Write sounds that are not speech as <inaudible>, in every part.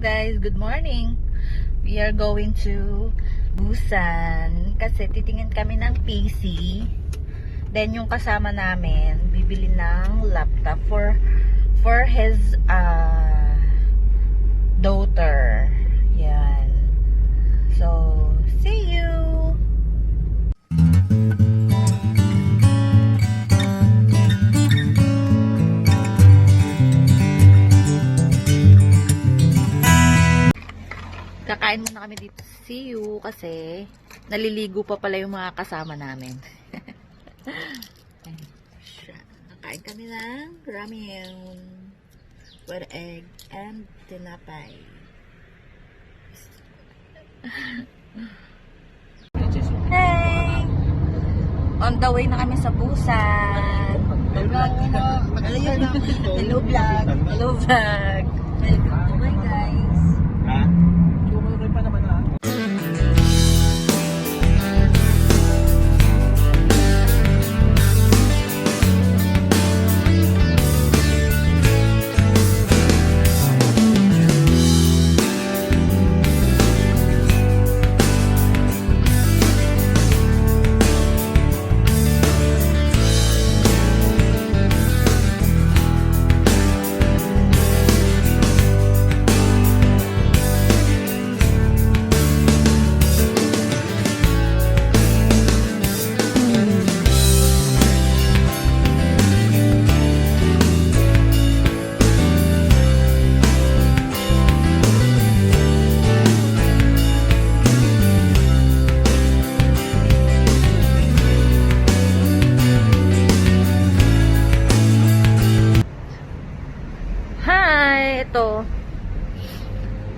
Guys, good morning. We are going to Busan kasi titingin kami ng PC. Then yung kasama namin, bibili ng laptop for for his uh, daughter. Kakain muna kami dito sa CU kasi naliligo pa pala yung mga kasama namin. <laughs> Kakain kami ng ramen with egg and tinapay. Hey! On the way na kami sa Busan. Hello vlog. Hello vlog. Welcome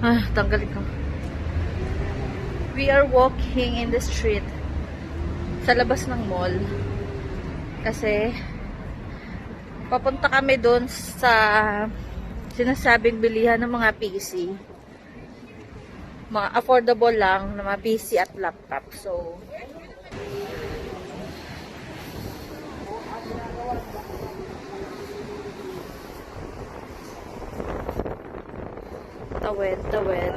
Ah, tanggalin ko. We are walking in the street sa labas ng mall. Kasi papunta kami doon sa sinasabing bilihan ng mga PC. Mga affordable lang na mga PC at laptop. So, tawid, tawid.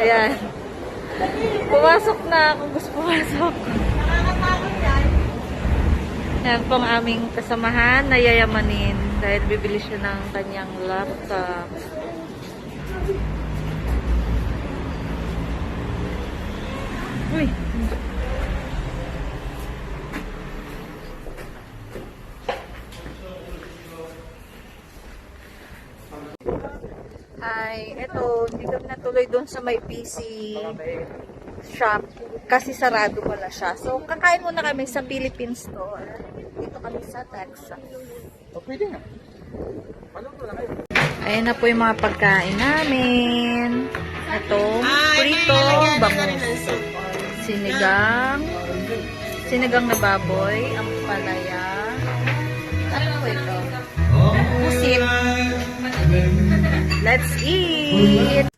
Ayan. Pumasok na kung gusto pumasok. Yan po ang aming kasamahan na yayamanin dahil bibili siya ng kanyang laptop. Uy, Ay, eto, hindi kami natuloy doon sa may PC shop kasi sarado pala siya. So, kakain muna kami sa Philippine store. Dito kami sa Texas. O, pwede nga. Ayan na po yung mga pagkain namin. Ito, prito, bangus. Sinigang. Sinigang na baboy. Ang palaya. Let's eat!